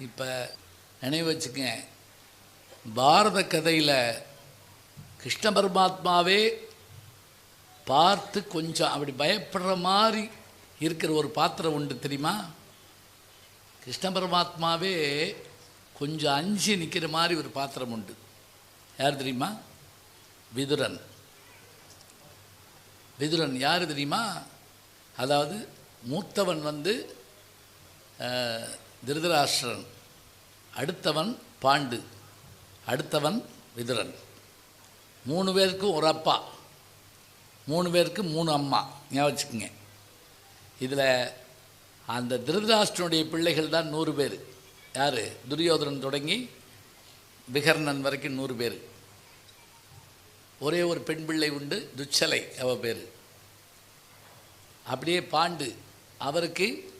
இப்போ நினைவு வச்சுக்கங்க பாரத கதையில் கிருஷ்ண பரமாத்மாவே பார்த்து கொஞ்சம் அப்படி பயப்படுற மாதிரி இருக்கிற ஒரு பாத்திரம் உண்டு தெரியுமா? கிருஷ்ண பரமாத்மாவே கொஞ்சம் அஞ்சு நிற்கிற மாதிரி ஒரு பாத்திரம் உண்டு. யார் தெரியுமா? விதுரன். விதுரன் யார் தெரியுமா? அதாவது மூத்தவன் வந்து திருதராஷ்டிரன். அடுத்தவன் பாண்டு. அடுத்தவன் விதுரன். மூணு பேருக்கும் ஒரு அப்பா. மூணு பேருக்கு மூணு அம்மா. ஞாபகம் வச்சுக்கோங்க. இதில் அந்த திருதராஷ்டிரனுடைய பிள்ளைகள் தான் நூறு பேர். யார்? துரியோதனன் தொடங்கி விகர்ணன் வரைக்கும் நூறு பேர். ஒரே ஒரு பெண் பிள்ளை உண்டு துச்சலை அவ பேர். அப்படியே பாண்டு அவருக்கு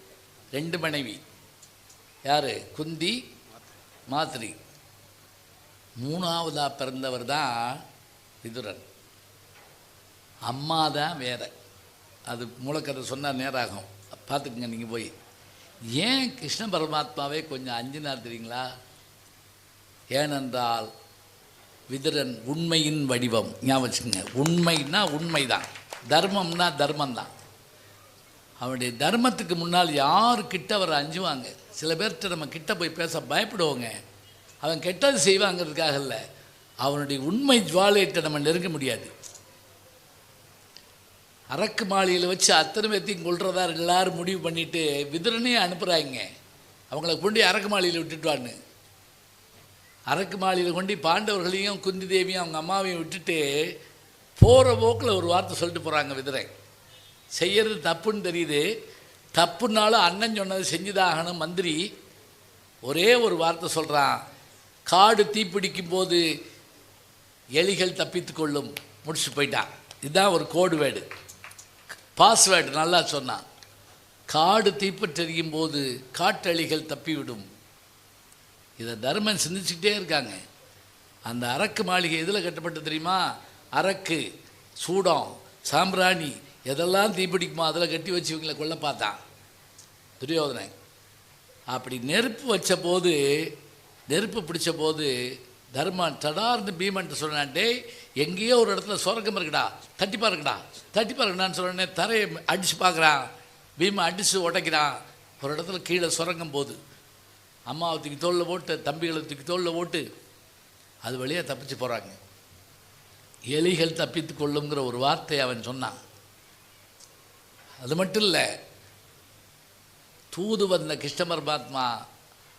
ரெண்டு மனைவி. யார்? குந்தி மாத்ரி. மூணாவதாக பிறந்தவர் தான் விதுரன். அம்மா தான் வேற. அது மூலக்கதை சொன்னால் நேராகும். பார்த்துக்குங்க நீங்கள் போய். ஏன் கிருஷ்ண பரமாத்மாவே கொஞ்சம் அஞ்சினார் தெரியுங்களா? ஏனென்றால் விதுரன் உண்மையின் வடிவம். ஞாபகம் வச்சுக்கோங்க. உண்மைன்னா உண்மைதான். தர்மம்னா தர்மம்தான். அவனுடைய தர்மத்துக்கு முன்னால் யார் கிட்ட அவர் அஞ்சுவாங்க? சில பேர்கிட்ட நம்ம கிட்ட போய் பேச பயப்படுவோங்க. அவன் கெட்டது செய்வாங்கிறதுக்காக இல்லை. அவனுடைய உண்மை ஜுவாலையிட்ட நம்ம நெருங்க முடியாது. அரக்கு மாளிகையில் வச்சு அத்தனை பேர்த்தையும் கொள்றதா எல்லாரும் முடிவு பண்ணிட்டு விதுரனே அனுப்புகிறாங்க அவங்கள கொண்டு அரக்கு மாளிகையில் விட்டுட்டுவான்னு அரக்கு மாளிகையில் கொண்டு பாண்டவர்களையும் குந்தி தேவியும் அவங்க அம்மாவையும் விட்டுட்டு போகிற போக்கில் ஒரு வார்த்தை சொல்லிட்டு போகிறாங்க விதிரை செய்யறது தப்புன்னு தெரியுது. தப்புனாலும் அண்ணன் சொன்னது செஞ்சுதாகணும். மந்திரி ஒரே ஒரு வார்த்தை சொல்கிறான் காடு தீப்பிடிக்கும் போது எலிகள் தப்பித்து கொள்ளும். முடிச்சு போயிட்டான். இதுதான் ஒரு கோடு வேர்டு பாஸ்வேர்டு நல்லா சொன்னான். காடு தீப்பற்றெறியும் போது காட்டெளிகள் தப்பிவிடும். இதை தர்மன் சிந்திச்சுக்கிட்டே இருக்காங்க. அந்த அரக்கு மாளிகை எதில் கட்டப்பட்டு தெரியுமா? அரக்கு சூடம் சாம்பிராணி எதெல்லாம் தீப்பிடிக்குமோ அதில் கட்டி வச்சு இவங்களை கொல்ல பார்த்தான். துரியோதனை. அப்படி நெருப்பு வச்ச போது நெருப்பு பிடிச்ச போது தர்மன் தடார்னு பீமன்ட்டு சொன்னான் டேய் எங்கேயோ ஒரு இடத்துல சுரங்கம் இருக்குடா தட்டிப்பா பாருங்கடா தட்டி பாருங்கடான்னு சொன்னே தரையை அடித்து பார்க்குறான். பீமை அடித்து உடைக்கிறான். ஒரு இடத்துல கீழே சுரங்கம் போகுது. அம்மாவை தூக்கி தோளில் போட்டு தம்பிகளை தூக்கி தோளில் போட்டு அது வழியாக தப்பிச்சு போகிறாங்க எலிகள் தப்பித்து கொள்ளுங்கிற ஒரு வார்த்தையை அவன் சொன்னான். அது மட்டும் இல்லை தூது வந்த கிருஷ்ணமர் பாத்மா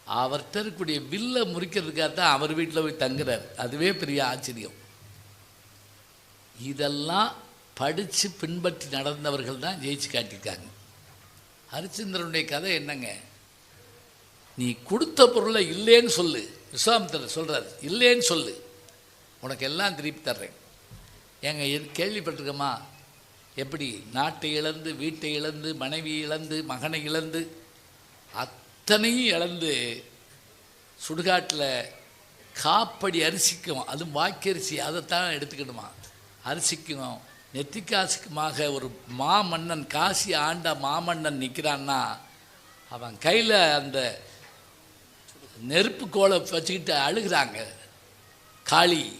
அவர்கிட்ட இருக்கக்கூடிய வில்லை முறிக்கிறதுக்காக தான் அவர் வீட்டில் போய் தங்குறார். அதுவே பெரிய ஆச்சரியம். இதெல்லாம் படித்து பின்பற்றி நடந்தவர்கள் தான் ஜெயிச்சு காட்டியிருக்காங்க. ஹரிச்சந்திரனுடைய கதை என்னங்க? நீ கொடுத்த பொருளை இல்லைன்னு சொல்லு. விஸ்வாமித்திரர் சொல்கிறார் இல்லைன்னு சொல்லு. உனக்கு எல்லாம் திருப்பி தர்றேன். ஏங்க கேள்விப்பட்டிருக்கோமா எப்படி? நாட்டை இழந்து வீட்டை இழந்து மனைவி இழந்து மகனை இழந்து அத்தனையும் இழந்து சுடுகாட்டில் காப்படி அரிசிக்கும் அதுவும் வாக்கரிசி அதைத்தான் எடுத்துக்கணுமா? அரிசிக்கும் நெத்திக்காசுக்குமாக ஒரு மாமன்னன் காசி ஆண்ட மாமன்னன் நிற்கிறான்னா அவன் கையில் அந்த நெருப்பு கோலை வச்சுக்கிட்டு அழுகிறாங்க. காளி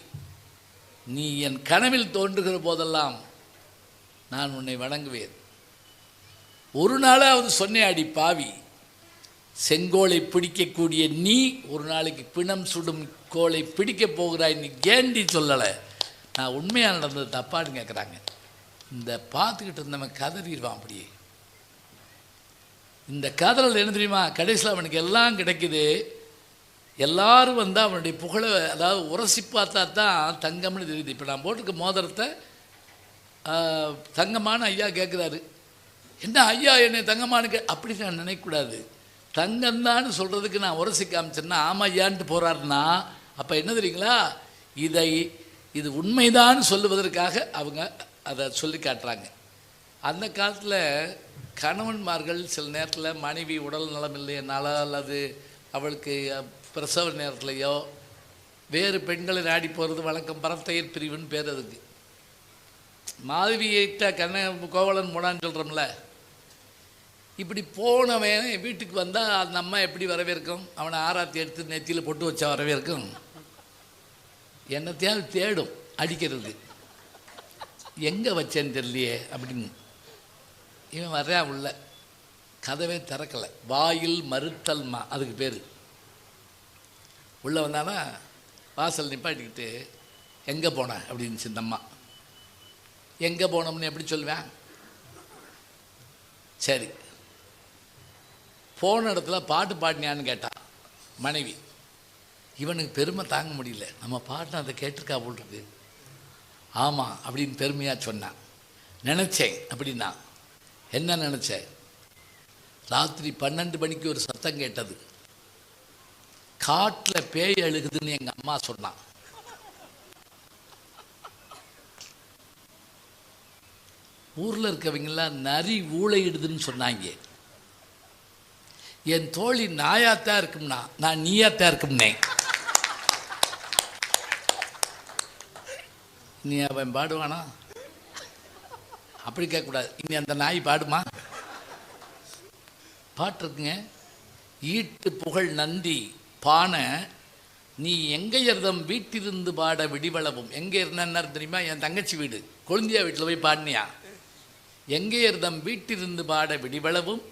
நீ என் கனவில் தோன்றுகிற போதெல்லாம் நான் உன்னை வணங்குவேன். ஒரு நாளாவது சொன்னே அடி பாவி. செங்கோலை பிடிக்கக்கூடிய நீ ஒரு நாளைக்கு பிணம் சுடும் கோலை பிடிக்கப் போகிறாய் நீ ஏண்டி சொல்லலை? நான் உண்மையாக நடந்தது தப்பான்னு கேட்குறாங்க இந்த பார்த்துக்கிட்டு இருந்தவன் கதறிடுவான் அப்படியே. இந்த கதறல் என்ன தெரியுமா? கடைசியில் அவனுக்கு எல்லாம் கிடைக்குது. எல்லாரும் வந்து அவனுடைய புகழை அதாவது உரசி பார்த்தா தான் தங்கம்னு தெரியுது. இப்போ நான் போட்டிருக்க மோதிரத்தை தங்கமான ஐயா கேட்குறாரு என்ன ஐயா என்னை தங்கமானு கே அப்படி நான் நினைக்கக்கூடாது தங்கம்தான்னு சொல்கிறதுக்கு நான் உரசி காமிச்சேன்னா ஆமாம் ஐயான்ட்டு போகிறாருன்னா அப்போ என்ன தெரியுங்களா? இதை இது உண்மைதான் சொல்லுவதற்காக அவங்க அதை சொல்லி காட்டுறாங்க. அந்த காலத்தில் கணவன்மார்கள் சில நேரத்தில் மனைவி உடல் நலம் இல்லையனால அல்லது அவளுக்கு பிரசவ நேரத்துலையோ வேறு பெண்களை நாடி போகிறது வழக்கம் பரத்தையர் பிரிவுன்னு பேர் அதுக்கு. மாதவியிட்ட கண்ண கோவலன் மூடான்னு சொல்கிறோம்ல இப்படி போனவன் வீட்டுக்கு வந்தால் அந்த அம்மா எப்படி வரவேற்கும்? அவனை ஆராத்தி எடுத்து நெத்தியில் பொட்டு வச்சா வரவேற்கும்? என்னத்தையாவது தேடும் அடிக்கிறது. எங்கே வச்சேன்னு தெரியலையே அப்படின்னு. இவன் வர்றான் உள்ள. கதவே திறக்கலை. வாயில் மறுத்தல்மா அதுக்கு பேர். உள்ளே வந்தானா வாசல் நிப்பாட்டிக்கிட்டு எங்கே போன? அப்படின்னு இந்த அம்மா. எங்கே போனோம்னு எப்படி சொல்லுவேன்? சரி. போன இடத்துல பாட்டு பாடினியான்னு கேட்டான் மனைவி இவனுக்கு பெருமை தாங்க முடியல. நம்ம பாட்டு அதை கேட்டிருக்கா போல் இருக்கு. ஆமாம் அப்படின்னு பெருமையாக சொன்னான் நினச்சேன் அப்படின்னா என்ன நினச்சேன்? ராத்திரி பன்னெண்டு மணிக்கு ஒரு சத்தம் கேட்டது. காட்டில் பேய் அழுகுதுன்னு எங்கள் அம்மா சொன்னான் ஊரில் இருக்கவங்கெல்லாம் நரி ஊழையிடுதுன்னு சொன்னாங்க. என் தோழி நாயாத்தான் இருக்கும்னா நான் நீயாத்தான் இருக்கும்னே நீ அவன் பாடுவானா? அப்படி கேட்கக்கூடாது. இனி அந்த நாய் பாடுமா? பாட்டு இருக்குங்க ஈட்டு புகழ் நந்தி பானை நீ எங்கையர்தம் வீட்டிலிருந்து பாட விடிவளவும். எங்கே இருந்தார் தெரியுமா? என் தங்கச்சி வீடு. கொழுந்தியா வீட்டில் போய் பாடினியா? எங்கேயர்தம் வீட்டிலிருந்து பாட விடிவளவும்.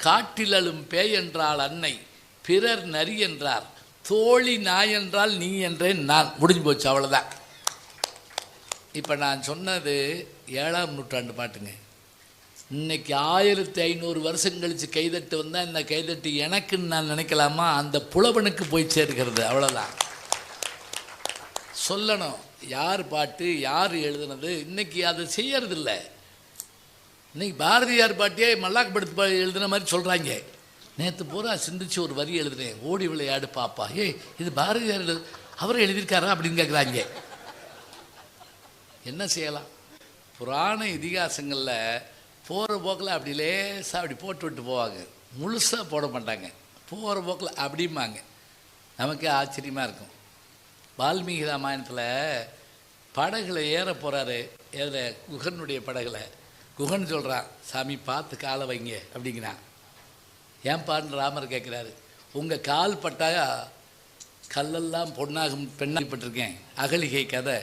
காட்டிலழும் பேய் என்றால் அன்னை பிறர் நரி என்றார். தோழி நாய் என்றால் நீ என்றேன் நான். முடிஞ்சு போச்சு அவ்வளோதான் இப்போ நான் சொன்னது ஏழாம் நூற்றாண்டு பாட்டுங்க. இன்னைக்கு ஆயிரத்தி ஐநூறு வருஷம் கழித்து கைதட்டு வந்தால் இந்த கைதட்டு எனக்குன்னு நான் நினைக்கலாமா? அந்த புலவனுக்கு போய் சேர்க்கிறது அவ்வளோதான் சொல்லணும் யார் பாட்டு யார் எழுதுனது இன்னைக்கு அதை செய்யறதில்லை. இன்னைக்கு பாரதியார் பாட்டியே மல்லாக்கப்படுத்து பா- எழுதுன மாதிரி சொல்கிறாங்க நேற்று பூரா சிந்திச்சு ஒரு வரி எழுதுனேன். ஓடி விளையாடு பாப்பா. ஏய் இது பாரதியார் எழுது அவர் எழுதியிருக்காரா அப்படின்னு கேட்குறாங்க என்ன செய்யலாம்? புராண இதிகாசங்களில் போகிற போக்கில் அப்படி லேசாக அப்படி போட்டு விட்டு போவாங்க. முழுசாக போட மாட்டாங்க. போகிற போக்கில் அப்படிம்பாங்க. நமக்கே ஆச்சரியமாக இருக்கும். வால்மீகி ராமாயணத்தில் படகுல ஏற போகிறாரு ஏற குகனுடைய படகுல. குகன் சொல்கிறான் சாமி பார்த்து காலை வைங்க அப்படிங்கிறான் ஏன்பான்னு ராமர் கேட்குறாரு உங்கள் கால் பட்டா கல்லெல்லாம் பொண்ணாகும் பெண்ணாகப்பட்டிருக்கேன் அகலிகை கதை.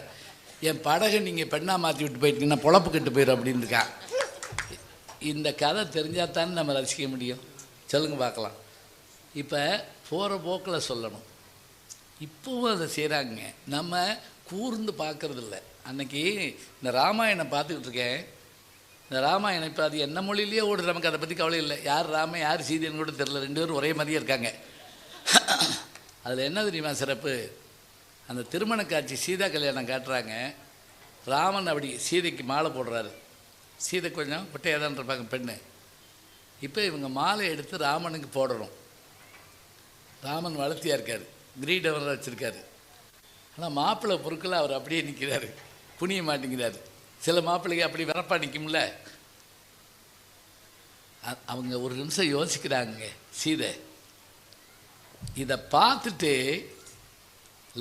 என் படகை நீங்கள் பெண்ணாக மாற்றி விட்டு போயிட்டீங்கன்னா பொழப்பு கெட்டு போயிடும் அப்படின்னு இருக்கான் இந்த கதை தெரிஞ்சால் தானே நம்ம ரசிக்க முடியும். சொல்லுங்க பார்க்கலாம். இப்போ போகிற போக்கில் சொல்லணும். இப்போவும் அதை செய்கிறாங்க நம்ம கூர்ந்து பார்க்குறதில்ல. அன்னைக்கு இந்த ராமாயணம் பார்த்துக்கிட்டு இருக்கேன். இந்த ராமாயணம் இப்போ அது என்ன மொழியிலேயே ஓடுது நமக்கு அதை பற்றி கவலை இல்லை. யார் ராம யார் சீதைன்னு கூட தெரில ரெண்டு பேரும் ஒரே மாதிரியே இருக்காங்க. அதில் என்ன தெரியுமா சிறப்பு? அந்த திருமண காட்சி சீதா கல்யாணம் காட்டுறாங்க. ராமன் அப்படி சீதைக்கு மாலை போடுறாரு. சீதை கொஞ்சம் குட்டையாக தான் இருப்பாங்க பெண்ணு. இப்போ இவங்க மாலை எடுத்து ராமனுக்கு போடணும். ராமன் வளர்த்தியாக இருக்கார். கிரீடவராக வச்சுருக்காரு. ஆனால் மாப்பிள்ளை பொருட்களை அவர் அப்படியே நிற்கிறாரு புனிய மாட்டேங்கிறாரு. சில மாப்பிள்ளைங்க அப்படி வரப்பா நிற்கும்ல அவங்க ஒரு நிமிஷம் யோசிக்கிறாங்க சீதை. இதை பார்த்துட்டு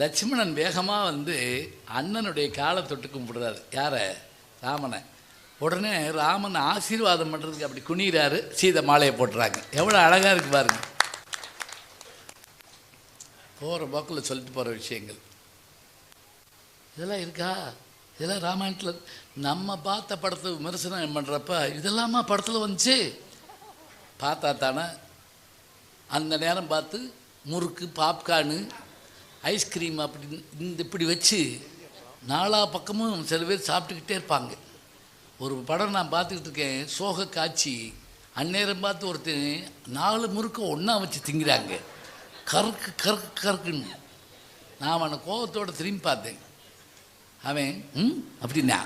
லட்சுமணன் வேகமாக வந்து அண்ணனுடைய காலை தொட்டு கும்பிடுறாரு. யாரை? ராமனை. உடனே ராமன் ஆசீர்வாதம் பண்ணுறதுக்கு அப்படி குனிகிறாரு சீதை மாலையை போட்டுறாங்க. எவ்வளோ அழகாக இருக்கு பாருங்க. போகிற போக்கில் சொல்லிட்டு போகிற விஷயங்கள். இதெல்லாம் இருக்கா? இதெல்லாம் ராமாயணத்தில் நம்ம பார்த்த படத்தை விமர்சனம் பண்ணுறப்ப இதெல்லாமா படத்தில் வந்துச்சு? பார்த்தா தானே. அந்த நேரம் பார்த்து முறுக்கு பாப்கார்னு ஐஸ்கிரீம் அப்படின்னு இந்த இப்படி வச்சு நாலா பக்கமும் சில பேர் சாப்பிட்டுக்கிட்டே இருப்பாங்க. ஒரு படம் நான் பார்த்துக்கிட்டு இருக்கேன் சோக காட்சி. அந்நேரம் பார்த்து ஒருத்தன் நாலு முறுக்க ஒன்றா வச்சு திங்கிறாங்க. கறக்கு கருக்கு கருக்குன்னு நான் அவனை கோபத்தோட திரும்பி பார்த்தேன். அவன் ம் அப்படின்னா.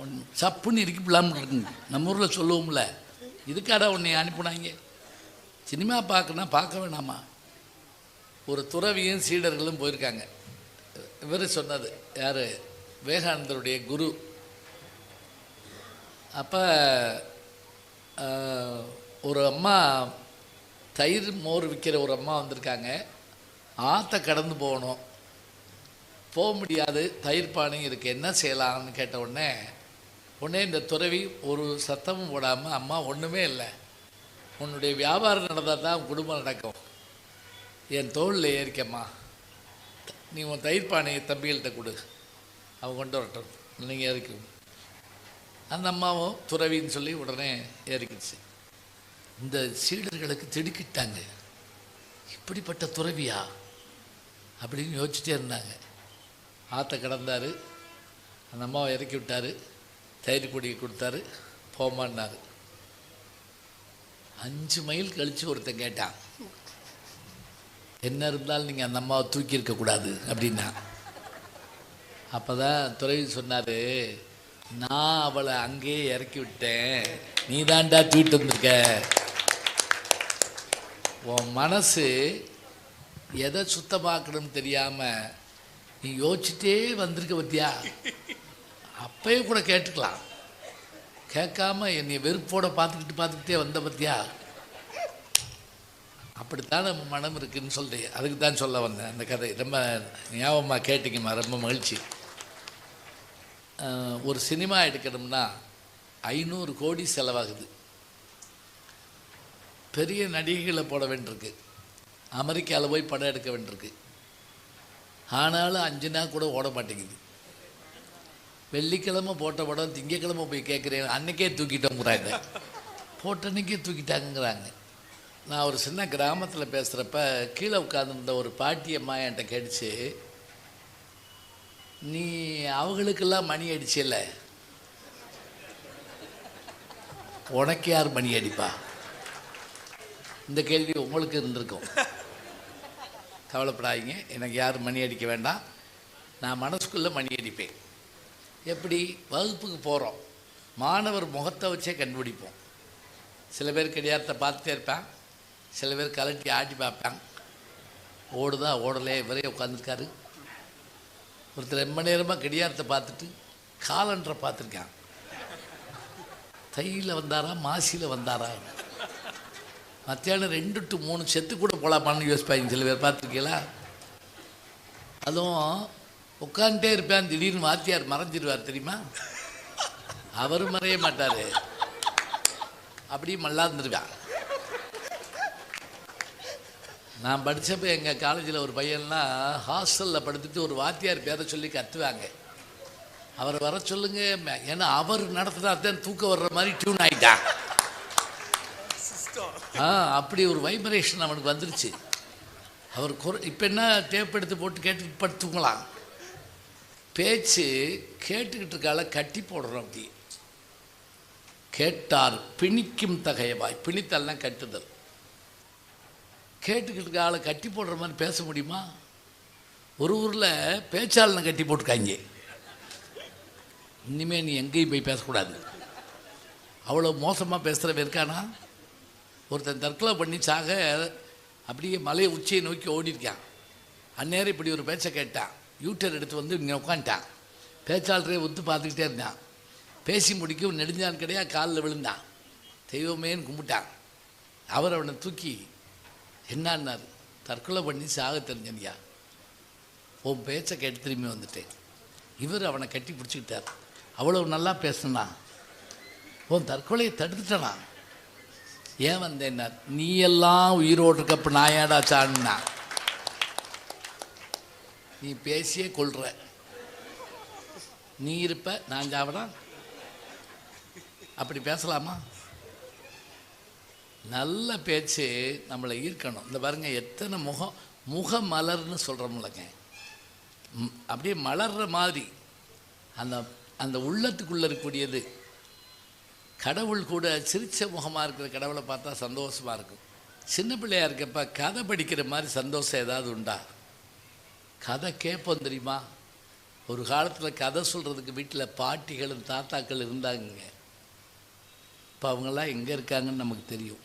ஒன் சப்புன்னு இருக்கு பிள்ளாமல் இருக்குங்க நம்ம ஊரில் சொல்லுவோம்ல இதுக்காடா உன்னை அனுப்புனாங்க? சினிமா பார்க்கணும் பார்க்க வேணாமா? ஒரு துறவியும் சீடர்களும் போயிருக்காங்க. இவர் சொன்னது யார்? விவேகானந்தருடைய குரு. அப்போ ஒரு அம்மா தயிர் மோர் விற்கிற ஒரு அம்மா வந்திருக்காங்க. ஆற்ற கடந்து போகணும். போக முடியாது தயிர் பானை இருக்குது என்ன செய்யலாம்னு கேட்ட உடனே உடனே இந்த துறவி ஒரு சத்தமும் போடாமல் அம்மா ஒன்றுமே இல்லை. உன்னுடைய வியாபாரம் நடந்தால் தான் குடும்பம் நடக்கும். என் தோளில் ஏறிக்கம்மா. நீ உன் தயிர் பானையை தம்பிகள்கிட்ட கொடு. அவன் கொண்டு வரட்டும். நீங்கள் ஏறிக்கும் அந்த அம்மாவும் துறவின்னு சொல்லி உடனே ஏறிக்கிச்சு. இந்த சீடர்களுக்கு திடுக்கிட்டாங்க. இப்படிப்பட்ட துறவியா? அப்படின்னு யோசிச்சுட்டே இருந்தாங்க. ஆற்ற கிடந்தார். அந்த அம்மாவை இறக்கி விட்டார். தயிர் குடி கொடுத்தாரு. போமான்னார். அஞ்சு மைல் கழித்து ஒருத்தன் கேட்டான் என்ன இருந்தாலும் நீங்கள் அந்த அம்மாவை தூக்கி இருக்கக்கூடாது அப்படின்னா. அப்போ தான் துறவி சொன்னார் நான் அவளை அங்கேயே இறக்கி விட்டேன். நீ தாண்டா தூக்கிட்டு வந்திருக்க. உன் மனசு எதை சுத்தமாக்கணும்னு தெரியாமல் நீ யோசிச்சுட்டே வந்திருக்க பத்தியா? அப்பயே கூட கேட்டுக்கலாம். கேட்காம என்னை வெறுப்போட பார்த்துக்கிட்டு பார்த்துக்கிட்டே வந்த பத்தியா? அப்படித்தான் நம்ம மனம் இருக்குன்னு சொல்கிறேன் அதுக்கு தான் சொல்ல வந்தேன் அந்த கதை. ரொம்ப ஞாபகமாக கேட்டிங்கம்மா ரொம்ப மகிழ்ச்சி. ஒரு சினிமா எடுக்கணும்னா ஐநூறு கோடி செலவாகுது. பெரிய நடிகைகளை போட வேண்டியிருக்கு. அமெரிக்காவில் போய் படம் எடுக்க வேண்டியிருக்கு. ஆனாலும் அஞ்சு நாள் கூட ஓட மாட்டேங்குது. வெள்ளிக்கிழமை போட்ட படம் திங்கக்கிழமை போய் கேட்குறேன் அன்னைக்கே தூக்கிட்டோங்கிறாங்க. போட்ட அன்னைக்கே தூக்கிட்டாங்கங்கிறாங்க. நான் ஒரு சின்ன கிராமத்தில் பேசுகிறப்ப கீழே உட்காந்துருந்த ஒரு பாட்டி அம்மா என்கிட்ட கேட்டுச்சு நீ அவங்களுக்கெல்லாம் மணி அடிச்சில்ல உனக்கு யார் மணி அடிப்பா? இந்த கேள்வி உங்களுக்கு இருந்திருக்கும். கவலைப்படாதீங்க. எனக்கு யாரும் மணி அடிக்க வேண்டாம். நான் மனசுக்குள்ளே மணி அடிப்பேன். எப்படி? வகுப்புக்கு போகிறோம் மாணவர் முகத்தை வச்சே கண்டுபிடிப்போம். சில பேர் கடியாரத்தை பார்த்துட்டே இருப்பேன். சில பேர் கலட்டி ஆட்டி பார்ப்பேன். ஓடுதா ஓடலே இவரே உட்காந்துருக்காரு ஒருத்தர் ரொம்ப நேரமாக கடியாரத்தை பார்த்துட்டு காலண்டரை பார்த்துருக்கான். தையில் வந்தாரா மாசியில் வந்தாரா? மத்தியானம் ரெண்டு டு மூணு செத்து கூட போகலாமான்னு யோசிப்பாங்க சில பேர் பார்த்துருக்கீங்களா? அதுவும் உட்காந்துட்டே இருப்பேன் திடீர்னு வாத்தியார் மறைஞ்சிருவார் தெரியுமா? அவரும் மறைய மாட்டார். அப்படியே மல்லாந்துருவேன் நான் படித்தப்போ எங்கள் காலேஜில் ஒரு பையன்லாம் ஹாஸ்டலில் படுத்துட்டு ஒரு வாத்தியார் பேரை சொல்லி கத்துவாங்க. அவர் வர சொல்லுங்க ஏன்னா அவர் நடத்துனா தான் தூக்கம் வர்ற மாதிரி டியூன் ஆயிட்டான். ஆ அப்படி ஒரு வைப்ரேஷன் அவனுக்கு வந்துருச்சு. அவர் குறை இப்போ என்ன டேப் எடுத்து போட்டு கேட்டு படுத்துக்கலாம் பேச்சு கேட்டுக்கிட்டு இருக்கால கட்டி போடுறோம் அப்படி. கேட்டார் பிணிக்கும் தகையவாய். பிணித்தல்லாம் கட்டுதல். கேட்டுக்கிட்டு இருக்க ஆளை கட்டி போடுற மாதிரி பேச முடியுமா? ஒரு ஊரில் பேச்சாளனை கட்டி போட்டுருக்காங்க. இனிமேல் நீ எங்கேயும் போய் பேசக்கூடாது. அவ்வளோ மோசமாக பேசுகிறவன் இருக்கானா? ஒருத்தன் தற்கொலை பண்ணி சாக அப்படியே மலையை உச்சியை நோக்கி ஓடிருக்கான் அந்நேரம் இப்படி ஒரு பேச்சை கேட்டான். யூட்டர் எடுத்து வந்து இங்கே உட்காந்துட்டான் பேச்சாளரே ஒத்து பார்த்துக்கிட்டே இருந்தான். பேசி முடிக்கும் நெடுஞ்சான் கிடையாது காலில் விழுந்தான். தெய்வமேன்னு கும்பிட்டான். அவர் அவனை தூக்கி என்னான்னார்? தற்கொலை பண்ணி சாக தெரிஞ்சனியா? உன் பேச்சை கேட்டு திரும்பி வந்துட்டேன். இவர் அவனை கட்டி பிடிச்சிக்கிட்டார். அவ்வளோ நல்லா பேசினான். உன் தற்கொலையை தடுத்துட்டானா? ஏன் வந்தேன்னார் நீ எல்லாம் உயிரோடு இருக்கப்ப நான் ஏடா சான்னா நீ பேசியே கொள்ற நீ இருப்ப நான் சாவடா? அப்படி பேசலாமா? நல்ல பேச்சு நம்மளை ஈர்க்கணும். இந்த பாருங்க எத்தனை முகம் முக மலர்னு சொல்கிறோம்லங்க அப்படியே மலர்ற மாதிரி. அந்த அந்த உள்ளத்துக்குள்ளே இருக்கக்கூடியது. கடவுள் கூட சிரிச்ச முகமாக இருக்கிற கடவுளை பார்த்தா சந்தோஷமாக இருக்கும். சின்ன பிள்ளையா இருக்கப்ப கதை படிக்கிற மாதிரி சந்தோஷம் ஏதாவது உண்டா? கதை கேட்போம் தெரியுமா? ஒரு காலத்தில் கதை சொல்கிறதுக்கு வீட்டில் பாட்டிகளும் தாத்தாக்கள் இருந்தாங்க இப்போ அவங்களாம் எங்கே இருக்காங்கன்னு நமக்கு தெரியும்.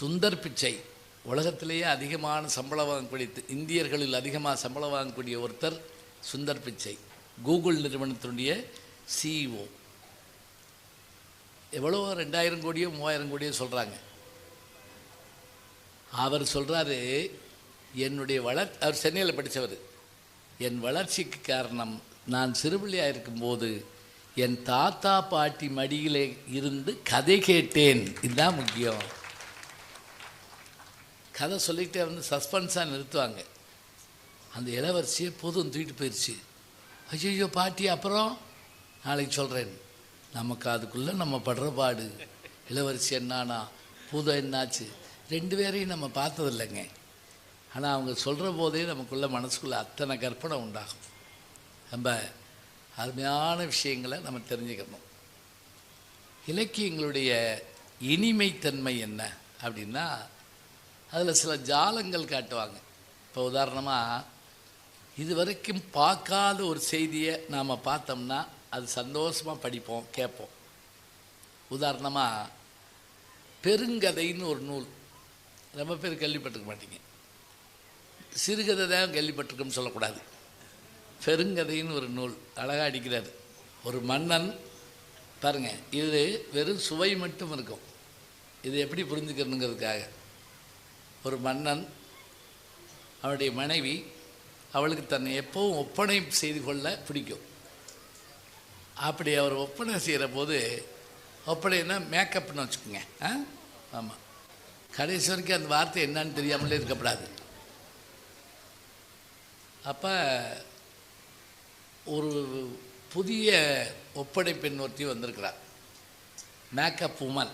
சுந்தர் பிச்சை. உலகத்திலேயே அதிகமான சம்பளம் வாங்கக்கூடிய இந்தியர்களில் அதிகமாக சம்பளம் வாங்கக்கூடிய ஒருத்தர் சுந்தர் பிச்சை. கூகுள் நிறுவனத்தினுடைய சிஇஓ. எவ்வளோ ரெண்டாயிரம் கோடியோ மூவாயிரம் கோடியோ சொல்கிறாங்க அவர் சொல்கிறாரு என்னுடைய வளர் அவர் சென்னையில் படித்தவர் என் வளர்ச்சிக்கு காரணம் நான் சிறுபிள்ளையாக இருக்கும்போது என் தாத்தா பாட்டி மடியிலே இருந்து கதை கேட்டேன். இதுதான் முக்கியம். கதை சொல்லிக்கிட்டே வந்து சஸ்பென்ஸாக நிறுத்துவாங்க. அந்த இளவரசியை போதும் தூக்கிட்டு போயிடுச்சு ஐயோ பாட்டி அப்புறம்? நாளைக்கு சொல்கிறேன் நமக்கு அதுக்குள்ளே நம்ம படுற பாடு. இளவரசி என்னானா? பூதம் என்னாச்சு? ரெண்டு பேரையும் நம்ம பார்த்ததில்லைங்க. ஆனால் அவங்க சொல்கிற போதே நமக்குள்ள மனசுக்குள்ளே அத்தனை கற்பனை உண்டாகும். ரொம்ப அருமையான விஷயங்களை நம்ம தெரிஞ்சுக்கணும். இலக்கியங்களுடைய இனிமைத்தன்மை என்ன அப்படின்னா அதில் சில ஜாலங்கள் காட்டுவாங்க. இப்போ உதாரணமாக இது வரைக்கும் பார்க்காத ஒரு செய்தியை நாம் பார்த்தோம்னா அது சந்தோஷமாக படிப்போம் கேட்போம். உதாரணமாக பெருங்கதைன்னு ஒரு நூல். ரொம்ப பேர் கேள்விப்பட்டிருக்க மாட்டீங்க. சிறுகதை தான் கேள்விப்பட்டிருக்கோம்னு சொல்லக்கூடாது. பெருங்கதைன்னு ஒரு நூல் அழகாக அடிக்கிறார். ஒரு மன்னன் பாருங்கள் இது வெறும் சுவை மட்டும் இருக்கும். இது எப்படி புரிஞ்சுக்கணுங்கிறதுக்காக ஒரு மன்னன் அவனுடைய மனைவி அவளுக்கு தன்னை எப்பவும் ஒப்பனை செய்து கொள்ள பிடிக்கும். அப்படி அவர் ஒப்பனை செய்கிற போது ஒப்பனைன்னா மேக்கப்னு வச்சுக்கோங்க. ஆ? ஆமாம் கடைசி வரைக்கும் அந்த வார்த்தை என்னன்னு தெரியாமலே இருக்கக்கூடாது அப்போ ஒரு புதிய ஒப்படை பெண் ஒருத்தி வந்திருக்கிறார் மேக்கப் உமன்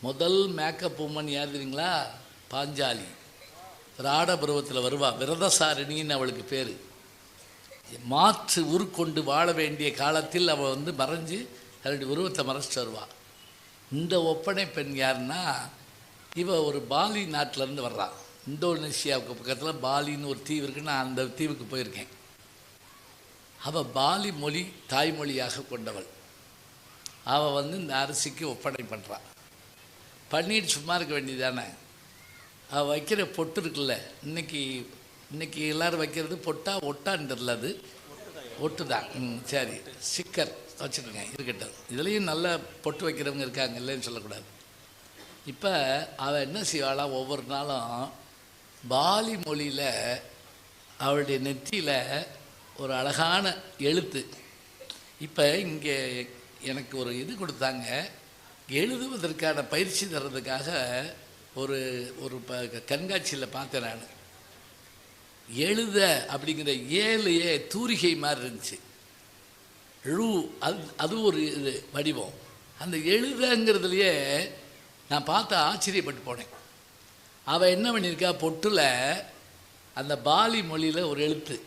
முதல் மேக்கப் உமன் யார் தெரியுங்களா? பாஞ்சாலி. ராடபருவத்தில் வருவா. விரதசாரிணின்னு அவளுக்கு பேர். மாற்று உருக்கொண்டு வாழ வேண்டிய காலத்தில் அவள் வந்து மறைஞ்சு தன்னுடைய உருவத்தை மறைச்சிட்டு வருவாள் இந்த ஒப்பனை பெண் யாருன்னா இவ ஒரு பாலி நாட்டிலேருந்து வர்றான் இந்தோனேஷியாவுக்கு பக்கத்தில் பாலின்னு ஒரு தீவு இருக்கு நான் அந்த தீவுக்கு போயிருக்கேன். அவள் பாலி மொழி தாய்மொழியாக கொண்டவள். அவள் வந்து இந்த அரிசிக்கு ஒப்பனை பண்ணுறாள் பண்ணிட்டு சும்மா இருக்க வேண்டியதானே அவள் வைக்கிற பொட்டு இருக்குல்ல இன்னைக்கு இன்னைக்கு எல்லாரும் வைக்கிறது பொட்டா ஒட்டான்னு தெரில அது. ஒட்டு தான் ம் சரி. சிக்கர் வச்சுருங்க இருக்கட்டும் இதுலேயும் நல்ல பொட்டு வைக்கிறவங்க இருக்காங்க இல்லைன்னு சொல்லக்கூடாது. இப்போ அவள் என்ன செய்வாளா ஒவ்வொரு நாளும் பாலி மொழியில் அவளுடைய நெற்றியில் ஒரு அழகான எழுத்து. இப்போ இங்கே எனக்கு ஒரு இது கொடுத்தாங்க. எழுதுவதற்கான பயிற்சி தர்றதுக்காக ஒரு ஒரு ப கண்காட்சியில் பார்த்தேன் நான். எழுத அப்படிங்கிற ஏழையே தூரிகை மாதிரி இருந்துச்சு. ழு அது அது ஒரு இது வடிவம். அந்த எழுதங்கிறதுலையே நான் பார்த்து ஆச்சரியப்பட்டு போனேன். அவள் என்ன பண்ணியிருக்கா? பொட்டில் அந்த பாலி மொழியில் ஒரு எழுத்து.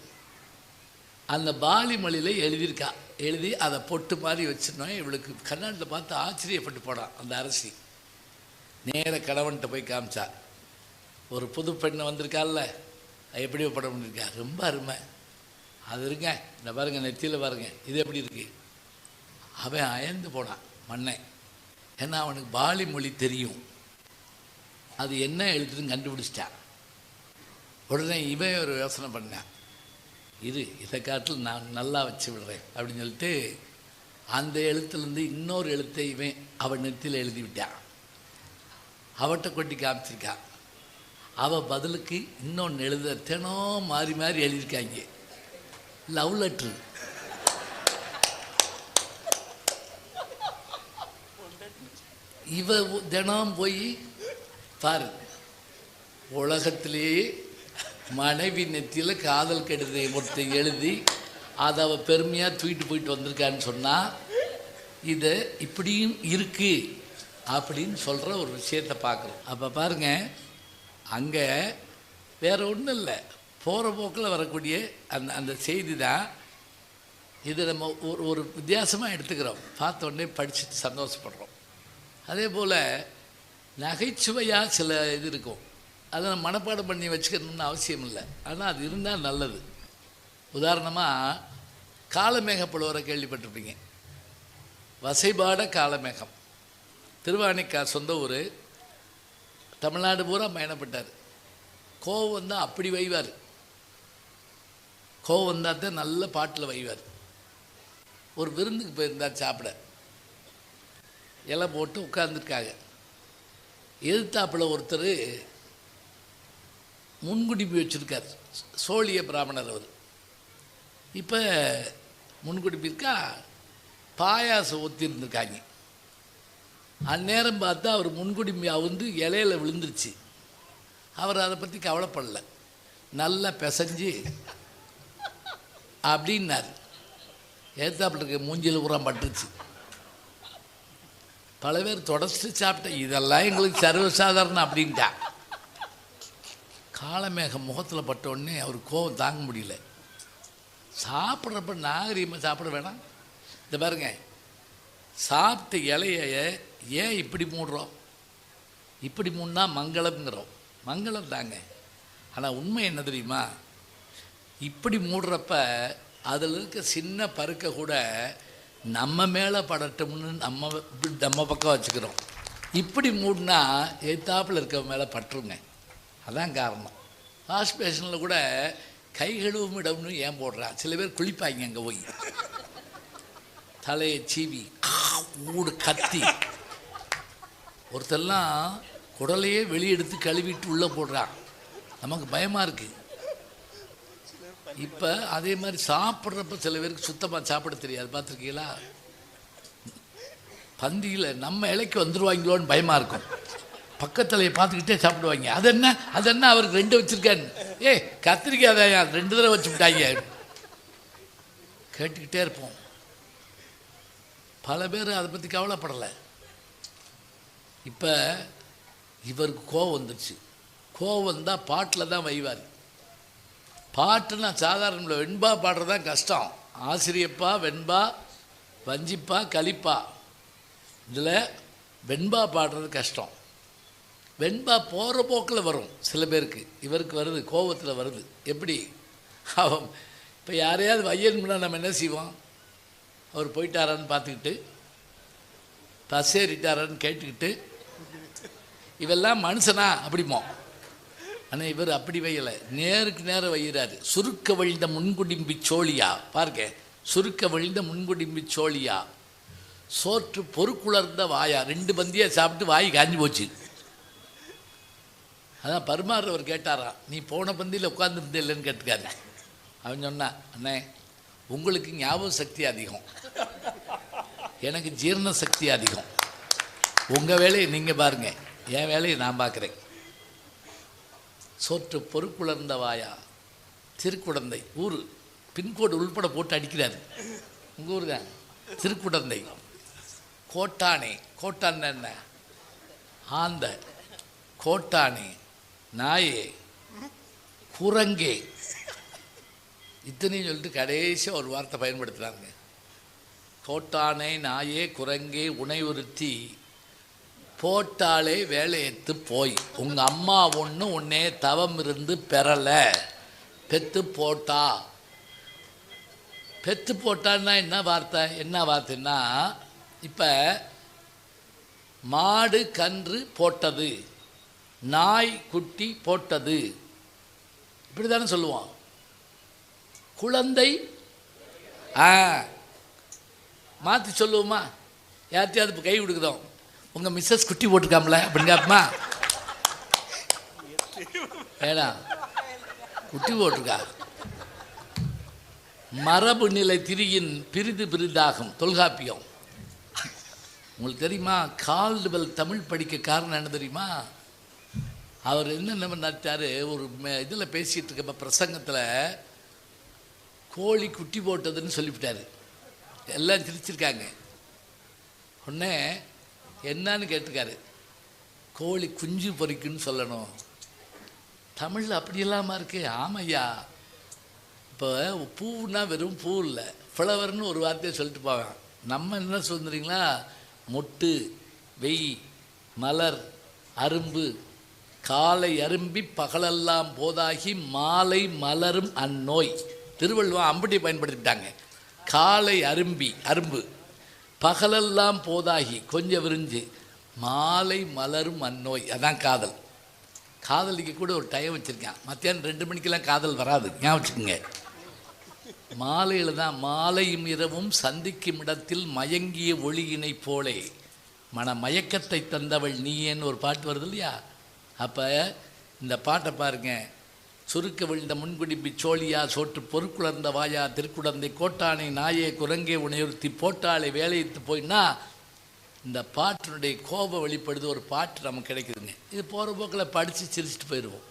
அந்த பாலி மொழியில் எழுதியிருக்கா. எழுதி அதை பொட்டு மாதிரி வச்சிருந்தோம். இவளுக்கு கண்ணாடியில் பார்த்து ஆச்சரியப்பட்டு போனான் அந்த அரசி. நேர கணவன்கிட்ட போய் காமிச்சா. ஒரு புது பெண்ணை வந்திருக்கால்ல எப்படி படம் பண்ணியிருக்கேன் ரொம்ப அருமை. அது இருங்க. இந்த பாருங்க நெத்தியில் பாருங்க. இது எப்படி இருக்குது அவன் அயந்து போனான் மண்ணன் ஏன்னா அவனுக்கு பாலி மொழி தெரியும். அது என்ன எழுத்துன்னு கண்டுபிடிச்சிட்டான். உடனே இவன் ஒரு யோசனை பண்ணான். இது இதை காட்டில் நான் நல்லா வச்சு விடுறேன் அப்படின்னு சொல்லிட்டு அந்த எழுத்துலேருந்து இன்னொரு எழுத்தை இவன் அவன் நெத்தியில் எழுதி விட்டான். அவட்ட கொட்டி காமிச்சிருக்கான். அவள் பதிலுக்கு இன்னொன்று எழுத தினம் மாறி மாறி எழுதியிருக்காங்க. லவ் லெட்ரு இவ தினம் போய் பாரு. உலகத்திலேயே மனைவி நெத்தியில் காதல் கெடுதை ஒருத்தன் எழுதி அதை அவள் பெருமையாக தூக்கிட்டு போயிட்டு வந்திருக்கான்னு சொன்னால் இதை இப்படியும் இருக்குது அப்படின்னு சொல்கிற ஒரு விஷயத்தை பார்க்குறோம். அப்போ பாருங்க அங்கே வேறு ஒன்றும் இல்லை. போகிற போக்கில் வரக்கூடிய அந்த அந்த செய்தி தான் இது நம்ம ஒரு ஒரு வித்தியாசமாக எடுத்துக்கிறோம். பார்த்த உடனே படிச்சுட்டு சந்தோஷப்படுறோம். அதே போல் நகைச்சுவையாக சில இது இருக்கும். அதை நம்ம மனப்பாடம் பண்ணி வச்சுக்கணும்னு அவசியம் இல்லை. ஆனால் அது இருந்தால் நல்லது. உதாரணமாக காலமேகப்படுவரை கேள்விப்பட்டிருப்பீங்க. வசைபாட காலமேகம். திருவானிக்கா சொந்த ஊர். தமிழ்நாடு பூரா பயணப்பட்டார். கோவம் வந்தால் அப்படி வைவார். கோவம் வந்தால் தான் நல்ல பாட்டில் வைவார். ஒரு விருந்துக்கு போயிருந்தார் சாப்பிட. இலை போட்டு உட்கார்ந்துருக்காங்க. எதிர்த்தாப்பில் ஒருத்தர் முன்குடிப்பு வச்சுருக்கார். சோழிய பிராமணர் அவர். இப்போ முன்குடிப்பு இருக்கா பாயாசம் ஊற்றிருந்துருக்காங்க அந்நேரம் பார்த்தா அவர் முன்குடிமை வந்து இலையில விழுந்துருச்சு. அவர் அதை பற்றி கவலைப்படல. நல்லா பிசைஞ்சு அப்படின்னார். ஏத்தாப்பில் இருக்க மூஞ்சில் உரம் பட்டுருச்சு. பல பேர் தொடச்சிட்டு சாப்பிட்டேன். இதெல்லாம் எங்களுக்கு சர்வசாதாரணம் அப்படின்ட்டா. காலமேகம் முகத்தில் பட்ட உடனே அவர் கோவம் தாங்க முடியல. சாப்பிட்றப்ப நாகரீகமாக சாப்பிட வேணாம். இந்த பாருங்க. சாப்பிட்ட இலைய ஏன் இப்படி மூடுறோம்? இப்படி மூணுனா மங்களம்ங்கிறோம். மங்களம் தாங்க. ஆனால் உண்மை என்ன தெரியுமா? இப்படி மூடுறப்ப அதில் இருக்க சின்ன பருக்க கூட நம்ம மேலே படட்டும்னு நம்ம இப்படி நம்ம பக்கம் வச்சுக்கிறோம். இப்படி மூடினா எத்தாப்பில் இருக்க மேலே பட்டுருங்க. அதான் காரணம். வாஷ் பேஷனில் கூட கை கழுவும் இடம்னு ஏன் போடுறான் சில பேர் குளிப்பாங்க அங்கே போய். தலையை சீவி ஊடு கத்தி. ஒருத்தெல்லாம் குடலையே வெளியெடுத்து கழுவிட்டு உள்ளே போடுறான். நமக்கு பயமாக இருக்குது இப்போ அதே மாதிரி சாப்பிட்றப்ப சில பேருக்கு சுத்தமாக சாப்பிட தெரியாது. பார்த்துருக்கீங்களா? பந்தியில் நம்ம இலைக்கு வந்துடுவாங்களோன்னு பயமாக இருக்கும். பக்கத்தில் பார்த்துக்கிட்டே சாப்பிடுவாங்க. அது என்ன? அது என்ன அவருக்கு ரெண்டு வச்சுருக்கான்னு ஏ கத்திரிக்காய் தான் ரெண்டு தடவை வச்சு விட்டாங்க. கேட்டுக்கிட்டே இருப்போம். பல பேர் அதை பற்றி கவலைப்படலை. இப்போ இவருக்கு கோவம் வந்துடுச்சு கோவம் வந்தால் பாட்டில் தான் வைவார். பாட்டுன்னா சாதாரண வெண்பா பாடுறது தான் கஷ்டம். ஆசிரியப்பா வெண்பா வஞ்சிப்பா கலிப்பா இதில் வெண்பா பாடுறது கஷ்டம். வெண்பா போகிற போக்கில் வரும் சில பேருக்கு. இவருக்கு வருது கோபத்தில் வருது. எப்படி? அவன் இப்போ யாரையாவது வையணும்னா நம்ம என்ன செய்வோம்? அவர் போயிட்டாரான்னு பார்த்துக்கிட்டு பஸ் கேட்டுக்கிட்டு இவெல்லாம் மனுஷனா? அப்படிமோ ஆனால் இவர் அப்படி வையலை. நேருக்கு நேரம் வைகிறாரு சுருக்க வழிந்த முன்குடிம்பி சோழியா. பாருங்க சுருக்க வழிந்த முன்குடிம்பி சோழியா. சோற்று பொறுக்குளர்ந்த வாயா. ரெண்டு பந்தியை சாப்பிட்டு வாய் காஞ்சி போச்சு. அதான் பரிமாறுறவர் கேட்டாராம் நீ போன பந்தியில் உட்காந்துருந்த இல்லைன்னு கேட்டுக்காரு அவன் சொன்னான் அண்ணே உங்களுக்கு ஞாபக சக்தி அதிகம். எனக்கு ஜீரண சக்தி அதிகம். உங்கள் வேலையை நீங்கள் பாருங்கள் என் வேலையை நான் பார்க்குறேன். சோற்று பொறுப்புலர்ந்த வாயா திருக்குடந்தை. ஊர். பின்கோடு உள்பட போட்டு அடிக்கிறாரு. உங்கள் ஊர் தான் திருக்குடந்தை. கோட்டானே. கோட்டான் என்ன? ஆந்த. கோட்டானே. நாயே. குரங்கே. இத்தனையும் சொல்லிட்டு கடைசியாக ஒரு வார்த்தை பயன்படுத்துகிறாங்க போட்டானே நாயே குரங்கே உணைவுறுத்தி போட்டாலே வேலையத்து போய். உங்கள் அம்மா ஒன்று உன்னே தவம் இருந்து பெறலை. பெத்து போட்டா. பெத்து போட்டான்னா என்ன வார்த்தை? என்ன வார்த்தைன்னா இப்போ மாடு கன்று போட்டது நாய் குட்டி போட்டது. இப்படி தானே சொல்லுவோம் குழந்தை ஆ மாற்றி சொல்லுவோமா? யார்கிட்டயாவது இப்போ கை கொடுக்குதோம் உங்கள் மிஸ்ஸஸ் குட்டி போட்டிருக்காம்ல அப்படின்னு கேப்பமா ஏடா குட்டி போட்டிருக்கா? மரபு நிலை திரியின் பிரிது பிரிதாகும் தொல்காப்பியம். உங்களுக்கு தெரியுமா? கால்டுவெல் தமிழ் படிக்க காரணம் என்ன தெரியுமா? அவர் என்ன என்ன ஒரு இதில் பேசிகிட்டு இருக்க பிரசங்கத்தில் கோழி குட்டி போட்டதுன்னு சொல்லிவிட்டார். எல்லாம் சிரிச்சிருக்காங்க. உடனே என்னன்னு கேட்டிருக்காரு. கோழி குஞ்சு பொறிக்குன்னு சொல்லணும். தமிழில் இல்லாமல் இருக்கு ஆமையா. இப்போ பூன்னா வெறும் பூ இல்லை ஃப்ளவர்னு ஒரு வார்த்தையை சொல்லிட்டு போவேன் நம்ம என்ன சொல்லுறீங்களா மொட்டு வெய் மலர் அரும்பு காலை அரும்பி பகலெல்லாம் போதாகி மாலை மலரும் அந்நோய். திருவள்ளுவா அம்புட்டி பயன்படுத்திட்டாங்க. காலை அரும்பி அரும்பு. பகலெல்லாம் போதாகி கொஞ்சம் விரிஞ்சு மாலை மலரும் அந்நோய். அதான் காதல். காதலிக்க கூட ஒரு டைம் வச்சுருக்கேன். மத்தியானம் ரெண்டு மணிக்கெல்லாம் காதல் வராது. ஞாபகம் வச்சுக்கோங்க? மாலையில் தான் மாலையும் இரவும் சந்திக்கும் இடத்தில் மயங்கிய ஒளியினை போலே மன மயக்கத்தை தந்தவள் நீயேன்னு ஒரு பாட்டு வருது இல்லையா? அப்போ இந்த பாட்டை பாருங்க. சுருக்க விழுந்த முன்குடிப்பி சோழியா சோற்று பொறுக்குளர்ந்த வாயா திருக்குடந்தை கோட்டானை நாயே குரங்கே உணையுறுத்தி போட்டாளை வேலையிட்டு போயின்னா இந்த பாட்டினுடைய கோபம் வெளிப்படுது ஒரு பாட்டு நமக்கு கிடைக்குதுங்க. இது போகிற போக்கில் படித்து சிரிச்சிட்டு போயிடுவோம்